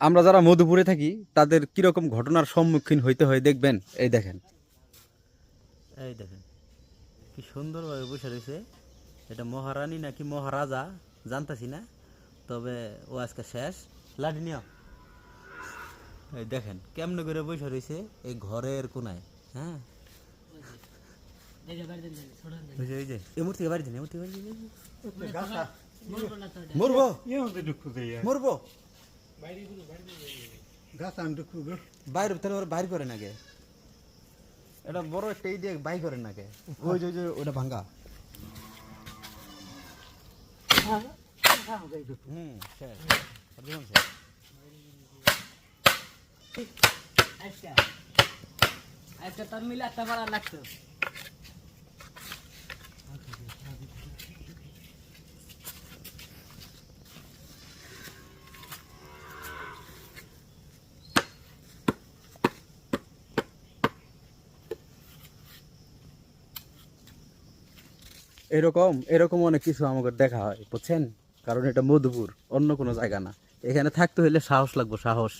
আমরা যারা মধুপুরে থাকি তাদের কীরকম ঘটনার সম্মুখীন হইতে হয় দেখবেন? এই দেখেন। এই দেখেন। কি সুন্দরভাবে বসে রয়েছে। এটা মহারানী নাকি মহারাজা জানতাছি না। তবে ও আজকে শেষ। লাঠি নিও। এই দেখেন কেমনে করে বসে রয়েছে এই ঘরের কোনায় হ্যাঁ? ওই যে, এমুর থেকে বাড়ি দিন এমুর থেকে বাড়ি দিন। মরবো। মরবো। তাহলে ওরা বাইর করে নাকি এটা বড় একটা দিয়ে বাই করে নাকি ওটা ভাঙ্গা। হুম শেষ একদম আচ্ছা আচ্ছা তোর মিলে একটা ভাড়া লাগতো। এরকম এরকম অনেক কিছু আমাকে দেখা হয়, বুঝছেন? কারণ এটা মধুপুর, অন্য কোনো জায়গা না। এখানে থাকতে হলে সাহস লাগবো, সাহস।